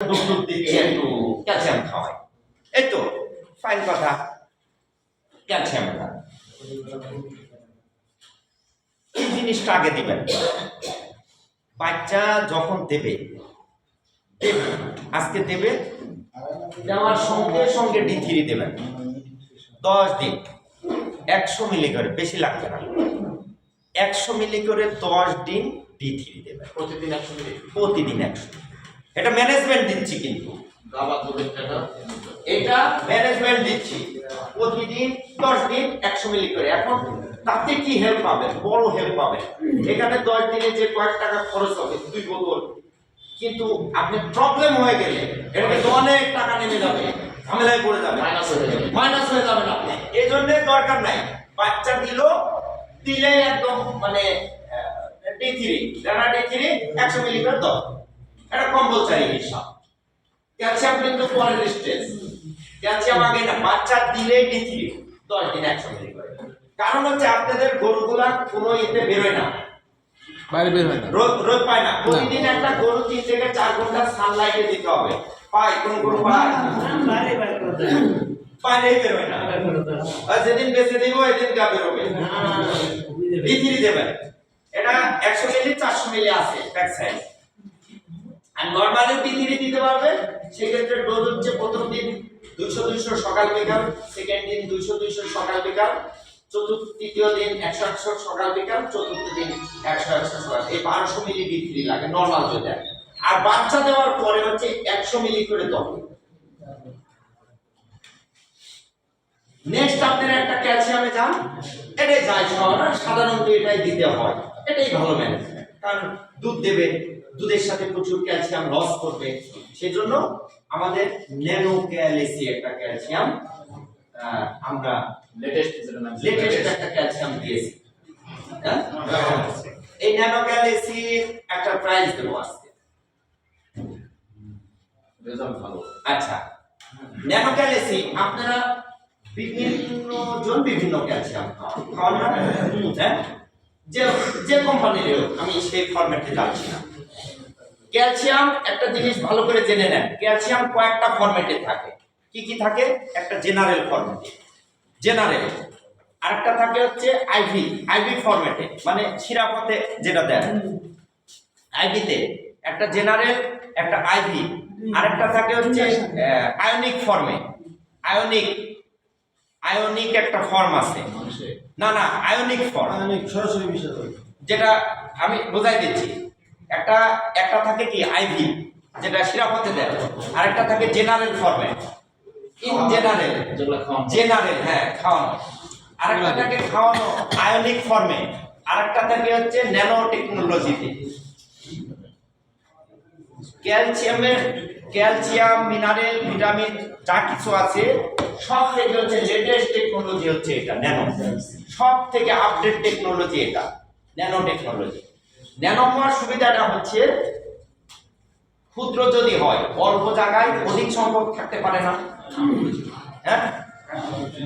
একটু ক্যালসিয়াম খাওয়াই এই তো ফাইন কথা ক্যালসিয়াম খান এই জিনিসটা আগে দিবেন বাচ্চা যখন দেবে দেবে আজকে দেবে দেওয়ার সঙ্গে সঙ্গে ডি থ্রি দেবেন দশ দিন। একশো মিলি করে বেশি লাগবে না। একশো মিলি করে দশ দিন ডি থ্রি দেবেন প্রতিদিন একশো প্রতিদিন একশো এটা ম্যানেজমেন্ট দিচ্ছি কিন্তু। এটা ম্যানেজমেন্ট দিচ্ছি। প্রতিদিন দশ দিন একশো মিলি করে। এখন তাতে কি হেল্প পাবেন? বড় হেল্প পাবেন। এখানে দশ দিনে যে কয়েক টাকা খরচ হবে দুই বোতল। কিন্তু আপনি প্রবলেম হয়ে গেলে এটা কিন্তু অনেক টাকা নেমে যাবে ঝামেলায় পড়ে যাবে। মাইনাস হয়ে যাবে। যাবেন আপনি এই জন্য দরকার নাই। বাচ্চা দিল দিলে একদম মানে ডি থ্রি ডানা ডি থ্রি একশো মিলি করে দাও। এটা কম্পালসারি হিসাব ক্যালসিয়াম কিন্তু পরের স্টেজ ক্যালসিয়াম আগে না বাচ্চা দিলে ডি দশ দিন একশো করে কারণ হচ্ছে আপনাদের গরুগুলা কোনো ইতে বেরোয় না বাইরে বের হয় না রোদ রোদ পায় না প্রতিদিন একটা গরু তিন থেকে চার ঘণ্টা সানলাইটে দিতে হবে পায় কোন গরু পায় পায়লেই বেরোয় না আর যেদিন বেঁচে দিব এদিন গা বেরোবে ভিতরি দেবেন এটা একশো মিলি চারশো মিলি আছে ব্যাক সাইড আর নর্মালি ভিতরি দিতে পারবেন সেক্ষেত্রে ডোজ হচ্ছে প্রথম দিন দুইশো দুইশো সকাল বিকাল সেকেন্ড দিন দুইশো দুইশো সকাল বিকাল, চতুর্থ, তৃতীয় দিন একশো একশো সকাল বিকাল, চতুর্থ দিন একশো একশো সকাল। এই বারোশো মিলি ভিতরি লাগে নর্মাল যদি। আর বাচ্চা দেওয়ার পরে হচ্ছে একশো মিলি করে দেবো নেক্সট আপনারা একটা ক্যালসিয়ামে যান, এটাই যায় সাধারণত এটাই দিতে হয়। এটাই ভালো ম্যানেজমেন্ট কারণ দুধ দেবে। দুধের সাথে প্রচুর ক্যালসিয়াম লস করবে। সেজন্য আমাদের ন্যানো ক্যালসি একটা ক্যালসিয়াম আমরা লেটেস্ট লেটেস্ট একটা ক্যালসিয়াম দিয়েছি। হ্যাঁ? এই ন্যানো ক্যালসি একটা প্রাইস দেবো আজকে। আচ্ছা। ন্যানো ক্যালসি আপনারা বিভিন্ন জন বিভিন্ন ক্যালসিয়াম খাওয়ান। না? হ্যাঁ? যে যে কোম্পানির আমি সেই ফরম্যাটে যাচ্ছি না। ক্যালসিয়াম একটা জিনিস ভালো করে জেনে নেন। ক্যালসিয়াম কয়েকটা ফরম্যাটে থাকে। কি কি থাকে? একটা জেনারেল ফরম্যাটে জেনারেল আরেকটা থাকে হচ্ছে আইভি আইভি ফরম্যাটে মানে শিরাপথে যেটা দেন। আইভিতে একটা জেনারেল একটা আইভি আরেকটা থাকে হচ্ছে আয়নিক ফর্মে আয়নিক আয়নিক একটা ফর্ম আছে। না না আয়নিক ফর্ম অনেক সরাসরি বিষয় যেটা আমি বোঝাই দিচ্ছি। একটা একটা থাকে কি আইভি যেটা শিরাপথে দেয়। আরেকটা থাকে জেনারেল ফর্মে ইন জেনারেল জেনারেল হ্যাঁ খাওয়ানো। আরেকটা থাকে খাওয়ানো আয়নিক ফর্মে আরেকটা থাকে হচ্ছে ন্যানো টেকনোলজিতে ক্যালসিয়ামের ক্যালসিয়াম মিনারেল ভিটামিন যা কিছু আছে সব থেকে হচ্ছে লেটেস্ট টেকনোলজি হচ্ছে এটা ন্যানো সব থেকে আপডেট টেকনোলজি এটা ন্যানো টেকনোলজি ন্যানো সুবিধাটা হচ্ছে, ক্ষুদ্র যদি হয়, অল্প জায়গায় অধিক সংখ্যক থাকতে পারে না। হ্যাঁ?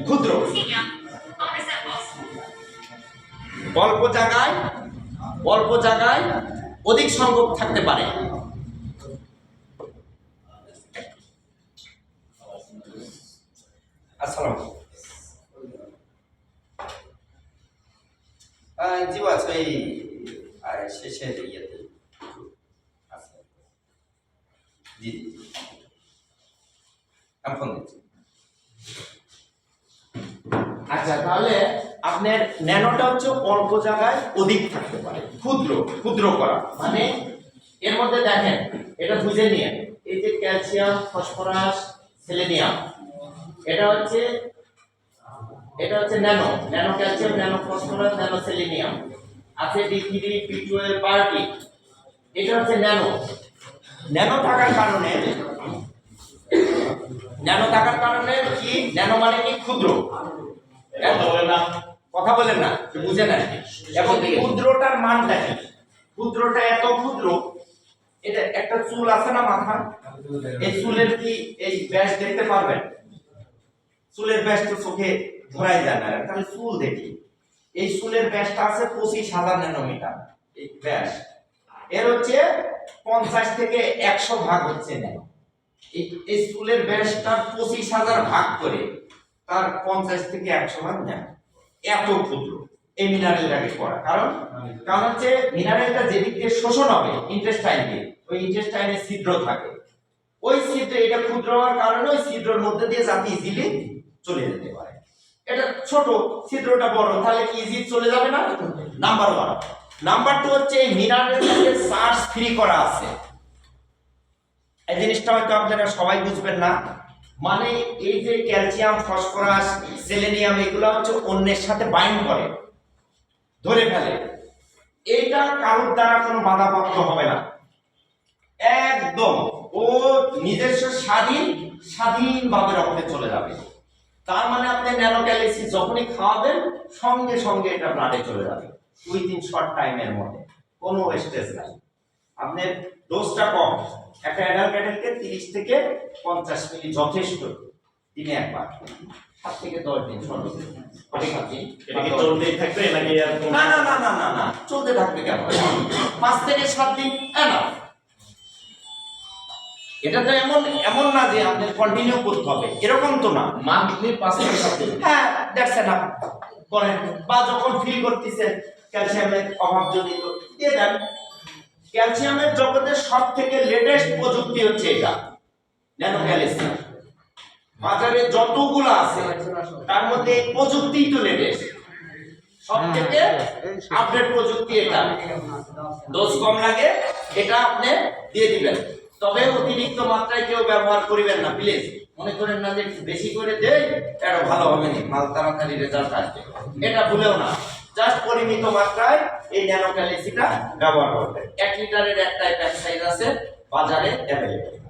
ক্ষুদ্র। অল্প জায়গায় অল্প জায়গায় অধিক সংখ্যক থাকতে পারে আসসালাম জি আছে এই আর শেষে ইয়েতে আছে জি। দিচ্ছি। আচ্ছা তাহলে আপনার ন্যানোটা হচ্ছে অল্প জায়গায় অধিক থাকতে পারে, ক্ষুদ্র ক্ষুদ্র করা। মানে এর মধ্যে দেখেন, এটা বুঝে নিয়ে, এই যে ক্যালসিয়াম, ফসফরাস, সেলেনিয়াম, এটা হচ্ছে এটা হচ্ছে nano nano calcium, nano phosphorus, nano selenium. আছে D three, P twelve party এটা হচ্ছে ন্যানো। ন্যানো থাকার কারণে ন্যানো থাকার কারণে কি? ন্যানো মানে কি? ক্ষুদ্র। কথা না। কথা বলেন না বুঝে নেন এবং ক্ষুদ্রটার মান দেখেন ক্ষুদ্রটা এত ক্ষুদ্র এটা একটা চুল আছে না মাথা এই চুলের কি এই ব্যাস দেখতে পারবেন? চুলের ব্যাস তো চোখে ধরাই যায় না। তাহলে চুল দেখি। এই চুলের ব্যাসটা আছে পঁচিশ হাজার ন্যানোমিটার। এই ব্যাস। এর হচ্ছে পঞ্চাশ থেকে একশো ভাগ হচ্ছে ন্যানো এই স্কুলের ব্যাসটা পঁচিশ হাজার ভাগ করে তার পঞ্চাশ থেকে একশো ভাগ নেন এত ক্ষুদ্র। এই মিনারেলটাকে পড়া কারণ কারণ হচ্ছে মিনারেলটা যেদিক দিয়ে শোষণ হবে ইন্টেস্টাইন দিয়ে ওই ইন্টেস্টাইনে ছিদ্র থাকে। ওই ছিদ্র এটা ক্ষুদ্র হওয়ার কারণে ওই ছিদ্রের মধ্যে দিয়ে যাতে ইজিলি চলে যেতে পারে। এটা ছোট, ছিদ্রটা বড়, তাহলে কি ইজি চলে যাবে না? নাম্বার ওয়ান নাম্বার টু হচ্ছে এই মিনারেলটাকে চার্জ ফ্রি করা আছে। এই জিনিসটা হয়তো আপনারা সবাই বুঝবেন না। মানে এই যে ক্যালসিয়াম ফসফরাস সেলেনিয়াম এগুলো হচ্ছে অন্যের সাথে বাইন্ড করে। ধরে ফেলে। এইটা কারোর দ্বারা কোনো বাধাপ্রাপ্ত হবে না। একদম। ও নিজস্ব স্বাধীন, স্বাধীনভাবে রক্তে চলে যাবে। তার মানে আপনি ন্যানো ক্যালিসিস যখনই খাওয়াবেন, সঙ্গে সঙ্গে এটা ব্লাডে চলে যাবে। উইদিন শর্ট টাইমের মধ্যে। কোনো ওয়েস্টেজ নাই। আপনার ডোজটা কম। একটা অ্যাডাল্ট অ্যাডাল্টকে তিরিশ থেকে পঞ্চাশ মিলি যথেষ্ট। দিনে একবার। সাত থেকে দশ দিন চলতেই থাকবে নাকি আর না না না না না না। চলতে থাকবে কেন? পাঁচ থেকে সাত দিন। এটা তো এমন এমন না যে আপনার কন্টিনিউ করতে হবে। এরকম তো না। মান্থলি পাঁচ থেকে সাত দিন। হ্যাঁ দ্যাটস এনাফ করেন। বা যখন ফিল করতেছেন ক্যালসিয়ামের অভাবজনিত দিয়ে দেন ক্যালসিয়ামের জগতে সব থেকে লেটেস্ট প্রযুক্তি হচ্ছে এটা ন্যানো ক্যালসিয়াম বাজারে যতগুলো আছে তার মধ্যে এই প্রযুক্তিই তো লেটেস্ট সব থেকে আপডেট প্রযুক্তি এটা। ডোজ কম লাগে এটা আপনি দিয়ে দিবেন। তবে অতিরিক্ত মাত্রায় কেউ ব্যবহার করিবেন না প্লিজ মনে করেন না যে বেশি করে দেয় এটা ভালো হবে না মাল তাড়াতাড়ি রেজাল্ট আসবে। এটা ভুলেও না। জাস্ট পরিমিত মাত্রায় এই ন্যানো ক্যালিসিটা ব্যবহার করবে এক লিটারের একটাই প্যাক সাইজ আছে, বাজারে অ্যাভেলেবেল